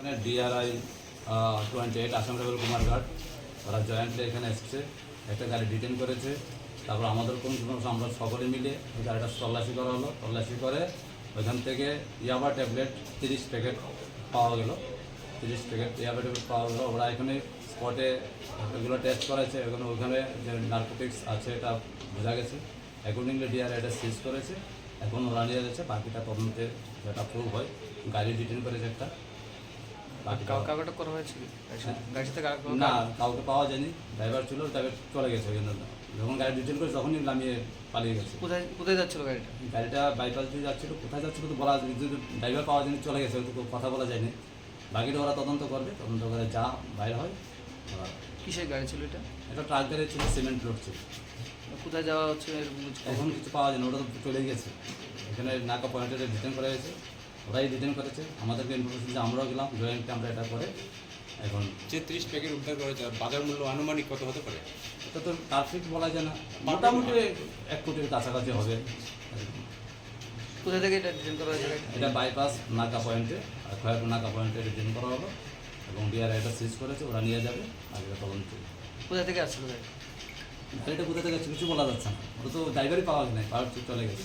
এখানে DRI twenty eight Assam rebel Kumarghat ওরা jointly এখানে এসছে। একটা গাড়ি ডিটেন করেছে। তারপর আমাদের কোন আমরা সকলে মিলে ওই গাড়িটা তল্লাশি করা হলো। তল্লাশি করে ওইখান থেকে ইয়াবা ট্যাবলেট তিরিশ প্যাকেট পাওয়া গেল। তিরিশ প্যাকেট ইয়াবা ট্যাবলেট পাওয়া গেলো। ওরা এখানে স্পটে এগুলো টেস্ট করেছে। এখানে ওখানে যে নার্কোটিক্স আছে এটা বোঝা গেছে। অ্যাকর্ডিংলি ডিআর এটা সিজ করেছে। এখন ওরা নিয়ে যাচ্ছে। বাকিটা তদন্তে যেটা প্রুভ হয়, গাড়ি ডিটেন করেছে একটা। কাউকে করা হয়েছে কি গাড়ির সাথে- গাড়ির সাথে কাউ- কাউ- না কাউকে পাওয়া যায়নি। ড্রাইভার ছিল ড্রাইভার চলে গেছে ওখানে যখন গাড়ি ডিটেন করেছে তখনই নামিয়ে পালিয়ে গেছে। কোথায় কোথায় যাচ্ছিল গাড়িটা? গাড়িটা বাইপাস দিয়ে যাচ্ছিল। কোথায় যাচ্ছিল তো বলা যদি ড্রাইভার পাওয়া যায়নি চলে গেছে তো কথা বলা যায়নি। বাকিটা ওরা তদন্ত করবে তদন্ত করে যা বাইর হয় কিসের গাড়ি ছিল এটা? একটা ট্রাক গাড়ি ছিল সিমেন্ট লোড ছিল। কোথায় যাওয়া হচ্ছে এখন কিছু? পাওয়া যায় না ওটা তো চলে গেছে। এখানে নাকা পয়েন্টে ডিটেন করা হয়েছে। ওরাই রিটার্ন করেছে। আমাদেরকে ইনফরমেশন যে আমরাও গেলাম জয়েন্টে আমরা এটা করে এখন যে ত্রিশ প্যাকেট উদ্ধার করা যায় বাজার মূল্য আনুমানিক কত হতে পারে? এটা তো পারফেক্ট বলা যায় না। মোটামুটি এক কোটির কাছাকাছি হবে। কোথা থেকে এটা ডিটেন করা হয়েছে? এটা বাইপাস নাকা পয়েন্টে আর খয়াপুর নাকা পয়েন্টে রিটার্ন করা হলো। এবং ডিআর এটা সিজ করেছে ওরা নিয়ে যাবে আগে তদন্ত কোথা থেকে আসছিল গাড়ি গাড়িটা কোথা থেকে কিছু বলা যাচ্ছে না। ওটা তো ড্রাইভারই পাওয়া যায় না পাওয়ার চলে গেছে।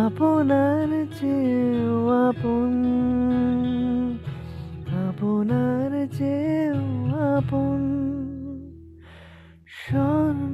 আপনার চেয়েও আপন আপনার চেয়েও আপন। সব